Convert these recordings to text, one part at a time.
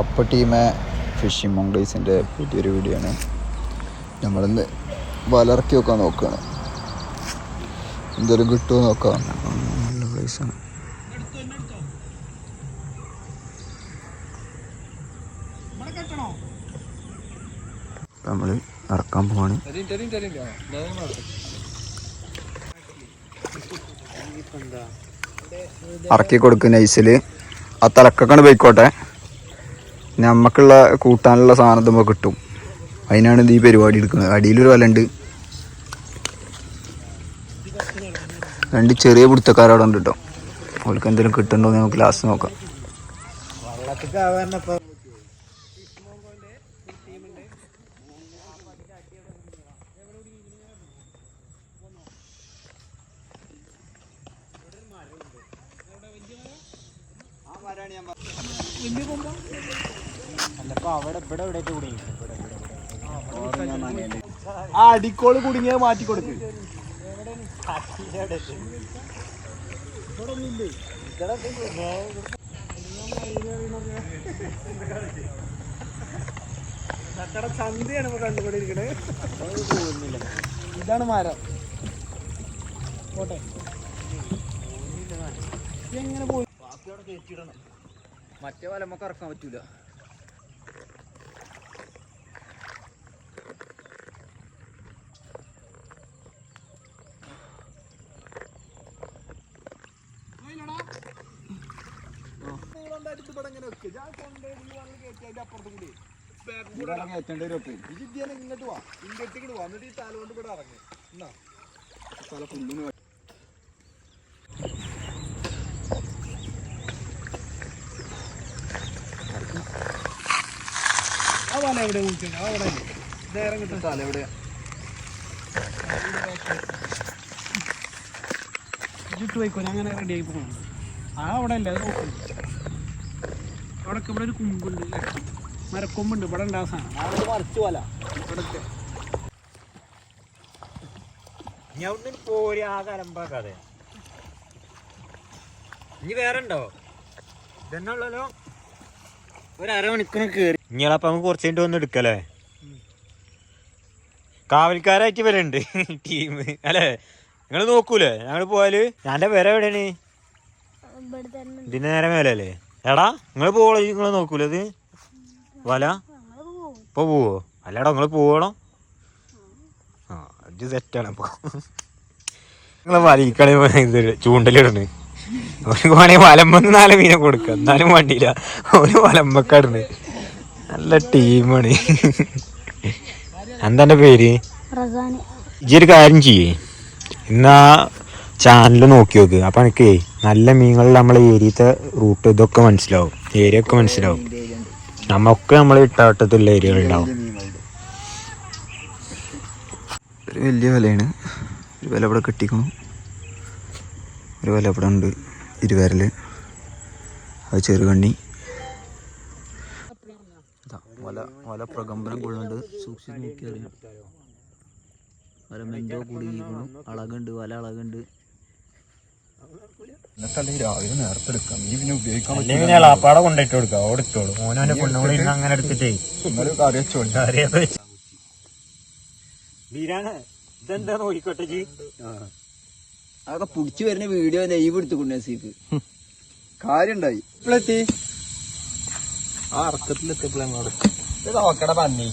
അപ്പ ടീമെ ഫിഷിംഗ് മൗണ്ടേഴ്സിന്റെ പുതിയൊരു വീഡിയോ ആണ്. നമ്മളിന്ന് വലർക്കി വെക്കാൻ നോക്കുകയാണ് എന്തെങ്കിലും കിട്ടുമോ നോക്കാം. നല്ല പ്ലേസാണ് നമ്മൾ ഇറക്കാൻ പോവാണ്. ഇറക്കി കൊടുക്കുന്ന ഐസിൽ ആ തലക്കൊക്കെ പോയിക്കോട്ടെ. നമുക്കുള്ള കൂട്ടാനുള്ള സാധനം നമ്മൾ കിട്ടും. അതിനാണ് ഈ പരിപാടി എടുക്കുന്നത്. അടിയിലൊരു വല ഉണ്ട് രണ്ട് ചെറിയ പിടുത്തക്കാരവിടെ ഉണ്ട് കേട്ടോ അവർക്ക് എന്തെങ്കിലും കിട്ടുന്നുണ്ടോ എന്ന് നമുക്ക് ലാസ്റ്റ് നോക്കാം. ആ അടിക്കോൾ കുടുങ്ങിയ മാറ്റി കൊടുക്ക്. ചന്തയാണ് ഇപ്പൊ കണ്ടുകൊണ്ടിരിക്കണേ. ഇതാണ് മരം. പോട്ടെ. എങ്ങനെ പോയി? മറ്റേ വല നമുക്ക് ഇറക്കാൻ പറ്റൂല ഇവിടെ ഇങ്ങനെ വെക്ക് ഞാൻ കൊണ്ടുപോയി നീ വന്ന് കയറ്റി അതിന്റെ അപ്പുറത്ത് കൂടി. ഇജിദ്ധ്യാനെ ഇങ്ങോട്ട് വാ. ഇങ്ങോട്ട് വാ. എന്നിട്ട് ഈ തല കൊണ്ട് ഇവിടെ ഇറങ്ങി. എന്നാ? തല ഫുള്ളിന് ആ വല എവിടെ വിളിച്ചത് ആ അവിടെ. നേരം കിട്ടും തല എവിടെ ഇട്ട് പോയിക്കോ. അങ്ങനെ റെഡിയായി ആയി പോകണം ആ അവിടെ അല്ലേ? അത് നോക്കുന്നു അവിടെ ഇവിടെ ഒരു കുമ്പുണ്ട് മരക്കൊമ്പുണ്ട്. ഇവിടെ ഉണ്ടാ സാധനം. മറിച്ചു പോല. ഇവിടുത്തെ ഞാൻ പോരി ആ കലമ്പാക്കാതെ ഇനി വേറെ ഉണ്ടോ? ഇതന്നെ ഉള്ളല്ലോ. ഒരു അരമണിക്കൂർ കേറി. ഇനിയളപ്പം നമുക്ക് കുറച്ച് കഴിഞ്ഞിട്ട് വന്ന് എടുക്കല്ലേ? കാവൽക്കാരായിട്ട് വരണ്ട് ടീം. അല്ലേ? നിങ്ങൾ നോക്കൂലേ? ഞങ്ങൾ പോയാൽ? ഞാന്റെ പേരെവിടെയാണ്? ഇതിന്റെ നേരെ മേലല്ലേ? എടാ നിങ്ങൾ പോവോ നിങ്ങൾ നോക്കൂല ഇത്? വല? ഇപ്പൊ പോവോ? അല്ലടാ നിങ്ങൾ പോവണം. ആ ഇത് സെറ്റാണ് അപ്പൊ. നിങ്ങളെ വലിക്കണേ ഇത് ചൂണ്ടലിടണ്. അവർക്ക് വേണമെങ്കിൽ വലമ്പന്ന് നാല് മീനെ കൊടുക്കുക എന്നാലും വണ്ടിയില്ല. ഒരു വലമ്പക്കാടുണ്ട് നല്ല ടീമാണ്. എന്താ പേര്? ഇജ്ജി ഒരു കാര്യം ചെയ്യേ. ഇന്നാ ചാനൽ നോക്കി നോക്ക്. അപ്പൊ എനിക്ക് നല്ല മീനുകളിൽ നമ്മളെ ഏരിയത്തെ റൂട്ട് ഇതൊക്കെ മനസ്സിലാവും. ഏരിയ ഒക്കെ മനസ്സിലാവും. നമ്മൊക്കെ നമ്മൾ ഇട്ടാട്ടത്തുള്ള ഏരിയകളുണ്ടാവും ഒരു വലിയ വിലയാണ്. ഒരു വില ഇവിടെ കിട്ടിക്കണം. ഒരു വില ഇവിടെ ഉണ്ട് ഇരുവരൽ അത് ചെറുകണ്ണി വല വല പ്രകമ്പനം കൊള്ളുന്നുണ്ട്. സൂക്ഷിച്ച് നോക്കിയാൽ വല അളകുണ്ട് വല അളകുണ്ട്. എന്നിട്ടല്ലേ രാവിലെ നേരത്തെ എടുക്കാം. ഈ പിന്നെ ഉപയോഗിക്കാൻ അല്ലെങ്കിൽ ഞാൻ അപ്പാടെ കൊണ്ടിട്ട് കൊടുക്കാം. അവിടെ ഇട്ടോളൂ. മോനെ കൊണ്ടുകൂടി അങ്ങനെ എടുത്തിട്ടേ. ഇന്നലെ കറി വെച്ചോളി ഇതെന്താ നോക്കിക്കോട്ടെ ജി? അതൊക്കെ പുടിച്ചു വരുന്ന വീഡിയോ ലൈവ് എടുത്തുകൊണ്ട് സീക്ക്. കാര്യം ഉണ്ടായി ഇപ്പോഴെത്തി ആ അർത്ഥത്തിലെത്തിയപ്പോഴാണ് ഇത് നോക്കട പന്നി.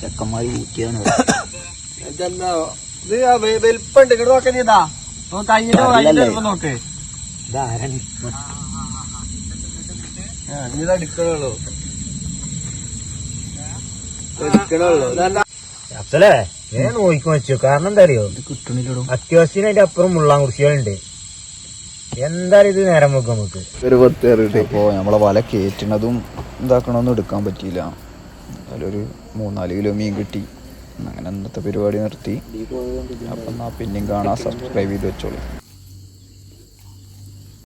ചെക്കന്മാര് ഊറ്റിയാണ് ഇതെന്താ? ഇത് വലിപ്പുണ്ട് ഇങ്ങോട്ട് നോക്കാൻ നോക്ക്. ഇതാരാണ്? ഇത് എടുക്കണുള്ളൂ. ഇതെന്താ അസലേ ഞാൻ നോക്കി വെച്ചു. കാരണം എന്താ അറിയോ കിട്ടണില്ലടോ. അത്യാവശ്യം അതിന്റെ അപ്പുറം മുള്ളാങ്കുറിശികളുണ്ട് എന്തായാലും ഇത് നേരം വെക്കാം നമുക്ക്. ഒരു പത്ത് ഇപ്പൊ നമ്മളെ വല കയറ്റണതും ഇതാക്കണമൊന്നും എടുക്കാൻ പറ്റിയില്ല. അതിലൊരു മൂന്നാൽ കിലോ മീൻ കിട്ടി. അങ്ങനെ ഇന്നത്തെ പരിപാടി നിർത്തി. അപ്പം എന്നാൽ പിന്നെയും കാണാൻ സബ്സ്ക്രൈബ് ചെയ്ത് വെച്ചോളൂ.